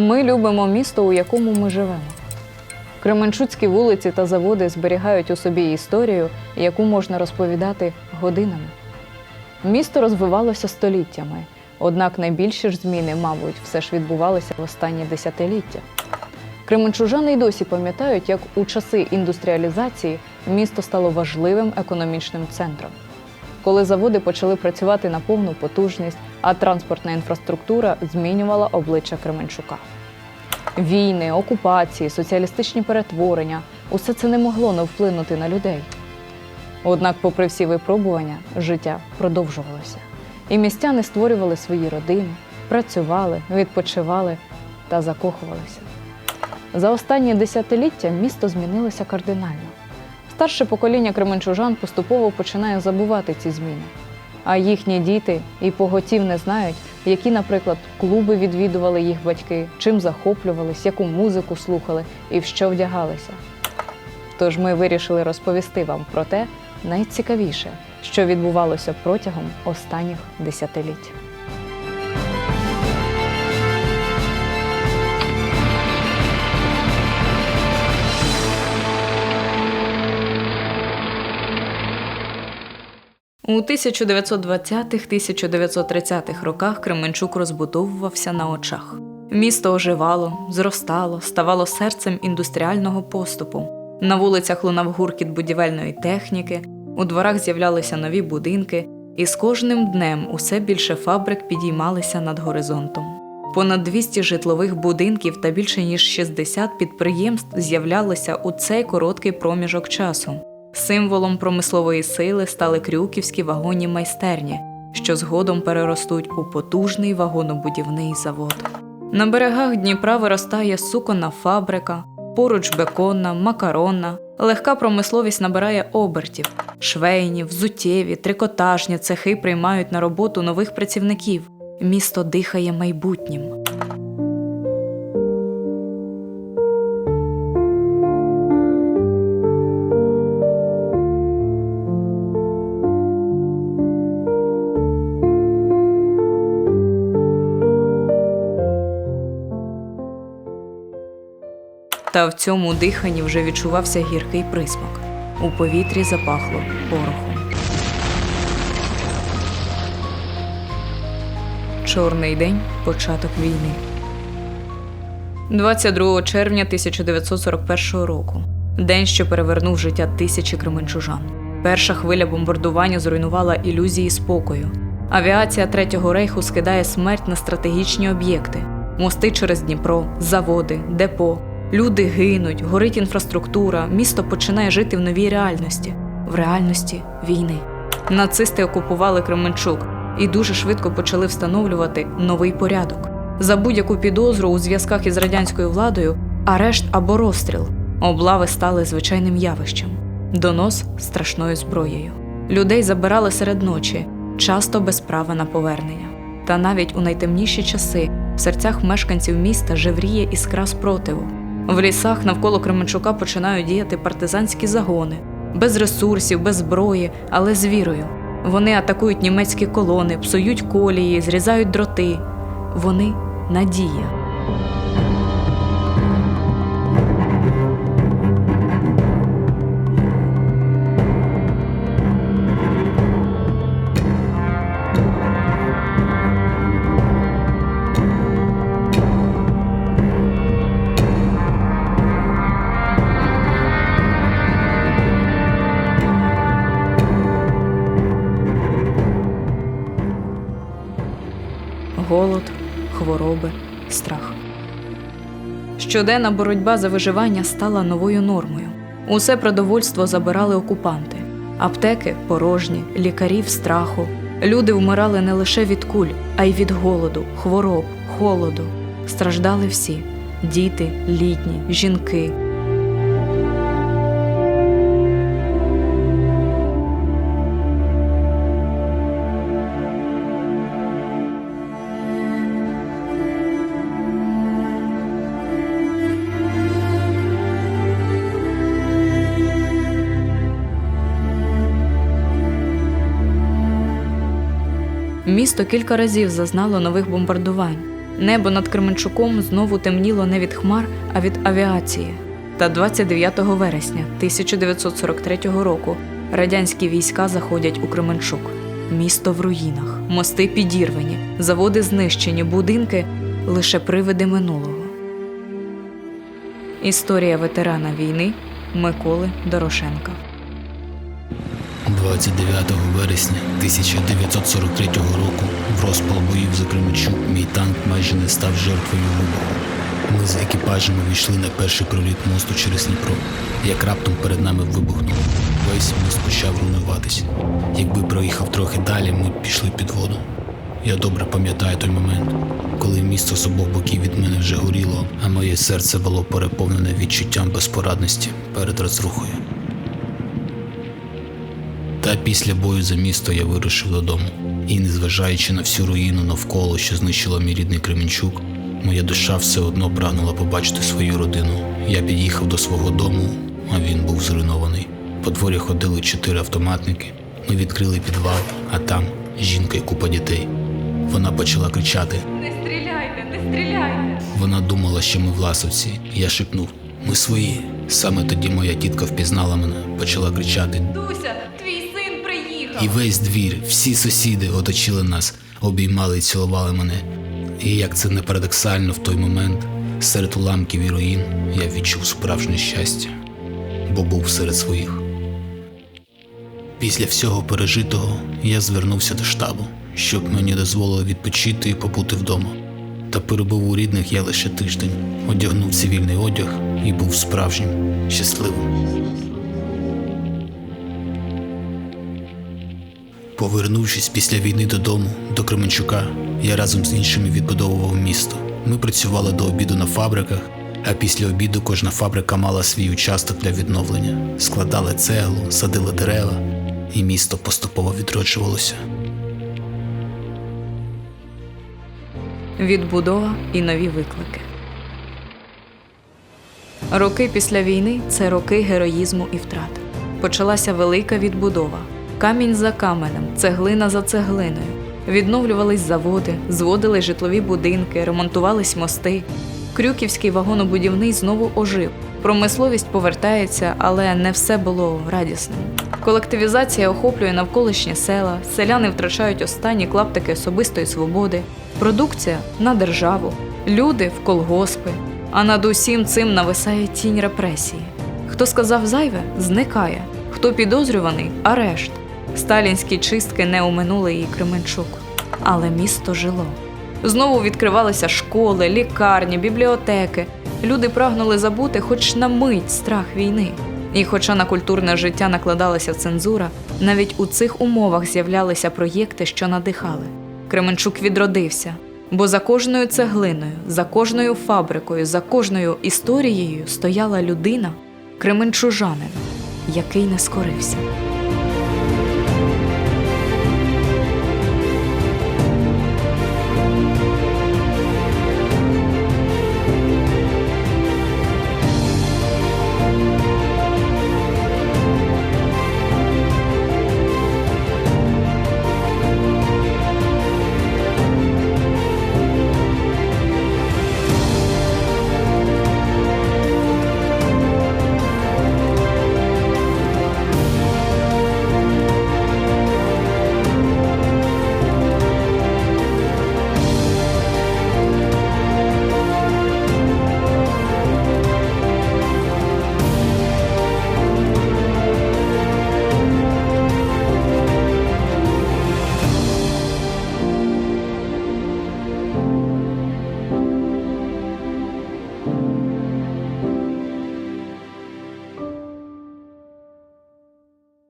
Ми любимо місто, у якому ми живемо. Кременчуцькі вулиці та заводи зберігають у собі історію, яку можна розповідати годинами. Місто розвивалося століттями, однак найбільші ж зміни, мабуть, все ж відбувалися в останні десятиліття. Кременчужани й досі пам'ятають, як у часи індустріалізації місто стало важливим економічним центром. Коли заводи почали працювати на повну потужність, а транспортна інфраструктура змінювала обличчя Кременчука. Війни, окупації, соціалістичні перетворення усе це не могло не вплинути на людей. Однак, попри всі випробування, життя продовжувалося. І містяни створювали свої родини, працювали, відпочивали та закохувалися. За останні десятиліття місто змінилося кардинально. Старше покоління кременчужан поступово починає забувати ці зміни. А їхні діти і поготів не знають, які, наприклад, клуби відвідували їх батьки, чим захоплювались, яку музику слухали і в що вдягалися. Тож ми вирішили розповісти вам про те найцікавіше, що відбувалося протягом останніх десятиліть. У 1920-1930-х роках Кременчук розбудовувався на очах. Місто оживало, зростало, ставало серцем індустріального поступу. На вулицях лунав гуркіт будівельної техніки, у дворах з'являлися нові будинки, і з кожним днем усе більше фабрик підіймалися над горизонтом. Понад 200 житлових будинків та більше ніж 60 підприємств з'являлися у цей короткий проміжок часу. Символом промислової сили стали крюківські вагонні майстерні, що згодом переростуть у потужний вагонобудівний завод. На берегах Дніпра виростає суконна фабрика, поруч беконна, макаронна. Легка промисловість набирає обертів. Швейні, взуттєві, трикотажні цехи приймають на роботу нових працівників. Місто дихає майбутнім. Та в цьому диханні вже відчувався гіркий присмак. У повітрі запахло порохом. Чорний день початок війни. 22 червня 1941 року. День, що перевернув життя тисячі кременчужан. Перша хвиля бомбардування зруйнувала ілюзії спокою. Авіація Третього рейху скидає смерть на стратегічні об'єкти: мости через Дніпро, заводи, депо. Люди гинуть, горить інфраструктура, місто починає жити в новій реальності, в реальності війни. Нацисти окупували Кременчук і дуже швидко почали встановлювати новий порядок. За будь-яку підозру у зв'язках із радянською владою, арешт або розстріл, облави стали звичайним явищем, донос страшною зброєю. Людей забирали серед ночі, часто без права на повернення. Та навіть у найтемніші часи в серцях мешканців міста жевріє іскра спротиву. В лісах навколо Кременчука починають діяти партизанські загони, без ресурсів, без зброї, але з вірою. Вони атакують німецькі колони, псують колії, зрізають дроти. Вони надія. Голод, хвороби, страх. Щоденна боротьба за виживання стала новою нормою. Усе продовольство забирали окупанти, аптеки порожні, лікарів страху. Люди вмирали не лише від куль, а й від голоду, хвороб, холоду. Страждали всі діти, літні, жінки. Місто кілька разів зазнало нових бомбардувань. Небо над Кременчуком знову темніло не від хмар, а від авіації. Та 29 вересня 1943 року радянські війська заходять у Кременчук. Місто в руїнах, мости підірвані, заводи знищені, будинки лише привиди минулого. Історія ветерана війни Миколи Дорошенка. 29 вересня 1943 року в розпал боїв за Кременчук мій танк майже не став жертвою вибуху. Ми з екіпажем увійшли на перший проліт мосту через Дніпро, як раптом перед нами вибухнуло. Весь міст почав руйнуватися. Якби проїхав трохи далі, ми б пішли під воду. Я добре пам'ятаю той момент, коли місто з обох боків від мене вже горіло, а моє серце було переповнене відчуттям безпорадності перед розрухою. Та після бою за місто я вирушив додому. І, незважаючи на всю руїну навколо, що знищила мій рідний Кременчук, моя душа все одно прагнула побачити свою родину. Я під'їхав до свого дому, а він був зруйнований. По дворі ходили чотири автоматники. Ми відкрили підвал, а там жінка і купа дітей. Вона почала кричати. Не стріляйте, не стріляйте! Вона думала, що ми власовці. Я шепнув: Ми свої. Саме тоді моя тітка впізнала мене, почала кричати: Дуся, твій! І весь двір, всі сусіди оточили нас, обіймали і цілували мене. І як це не парадоксально в той момент, серед уламків і руїн я відчув справжнє щастя, бо був серед своїх. Після всього пережитого я звернувся до штабу, щоб мені дозволили відпочити і побути вдома. Та перебув у рідних я лише тиждень, одягнув цивільний одяг і був справжнім, щасливим. Повернувшись після війни додому, до Кременчука, я разом з іншими відбудовував місто. Ми працювали до обіду на фабриках, а після обіду кожна фабрика мала свій участок для відновлення. Складали цеглу, садили дерева, і місто поступово відроджувалося. Відбудова і нові виклики. Роки після війни це роки героїзму і втрат. Почалася велика відбудова. Камінь за каменем, цеглина за цеглиною. Відновлювались заводи, зводили житлові будинки, ремонтувались мости. Крюківський вагонобудівний знову ожив. Промисловість повертається, але не все було радісним. Колективізація охоплює навколишні села, селяни втрачають останні клаптики особистої свободи, продукція на державу, люди в колгоспи. А над усім цим нависає тінь репресії. Хто сказав зайве, зникає. Хто підозрюваний арешт. Сталінські чистки не оминули і Кременчук. Але місто жило. Знову відкривалися школи, лікарні, бібліотеки. Люди прагнули забути хоч на мить страх війни. І хоча на культурне життя накладалася цензура, навіть у цих умовах з'являлися проєкти, що надихали. Кременчук відродився, бо за кожною цеглиною, за кожною фабрикою, за кожною історією стояла людина, кременчужанин, який не скорився.